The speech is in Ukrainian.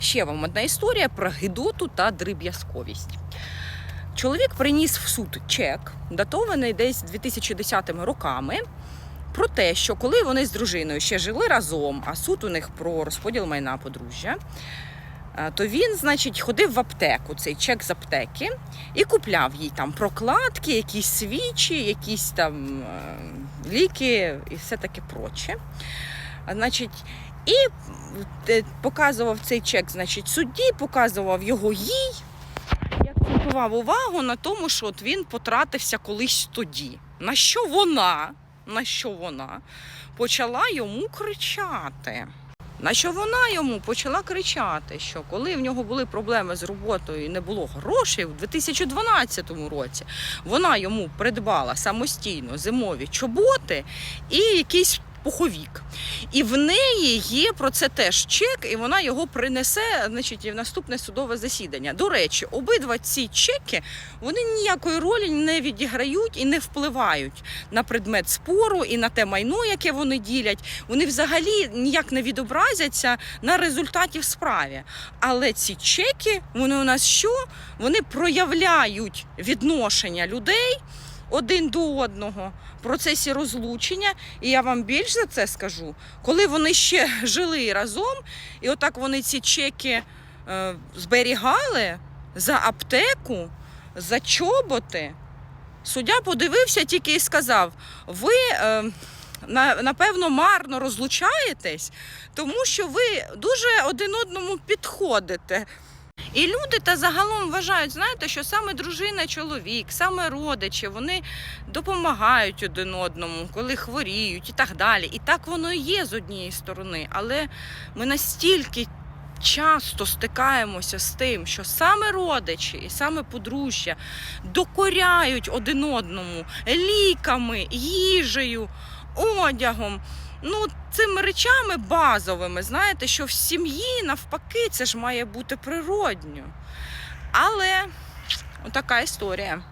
Ще вам одна історія про гидоту та дріб'язковість. Чоловік приніс в суд чек, датований десь 2010 роками, про те, що коли вони з дружиною ще жили разом, а суд у них про розподіл майна подружжя, е, то він, значить, ходив в аптеку, цей чек з аптеки, і купляв їй там прокладки, якісь свічі, якісь там е, ліки і все таке проче. Значить, і е, показував цей чек, значить, судді, показував його їй, як акцентував увагу на тому, що от він потратився колись тоді. На що вона, на що вона почала йому кричати. На що вона йому почала кричати, що коли в нього були проблеми з роботою і не було грошей у 2012 році, вона йому придбала самостійно зимові чоботи і якийсь пуховік. І в неї є про це теж чек, і вона його принесе значить, і в наступне судове засідання. До речі, обидва ці чеки вони ніякої ролі не відіграють і не впливають на предмет спору і на те майно, яке вони ділять. Вони взагалі ніяк не відобразяться на результаті в справі. Але ці чеки, вони у нас що? Вони проявляють відношення людей один до одного в процесі розлучення. І я вам більш за це скажу, коли вони ще жили разом, і отак вони ці чеки е, зберігали за аптеку, за чоботи. Суддя подивився тільки і сказав: ви е, напевно марно розлучаєтесь, тому що ви дуже один одному підходите. І люди та загалом вважають, знаєте, що саме дружина, чоловік, саме родичі, вони допомагають один одному, коли хворіють і так далі. І так воно і є з однієї сторони. Але ми настільки часто стикаємося з тим, що саме родичі і саме подружжя докоряють один одному ліками, їжею, одягом. Ну, цими речами базовими, знаєте, що в сім'ї навпаки це ж має бути природньо. Але така історія.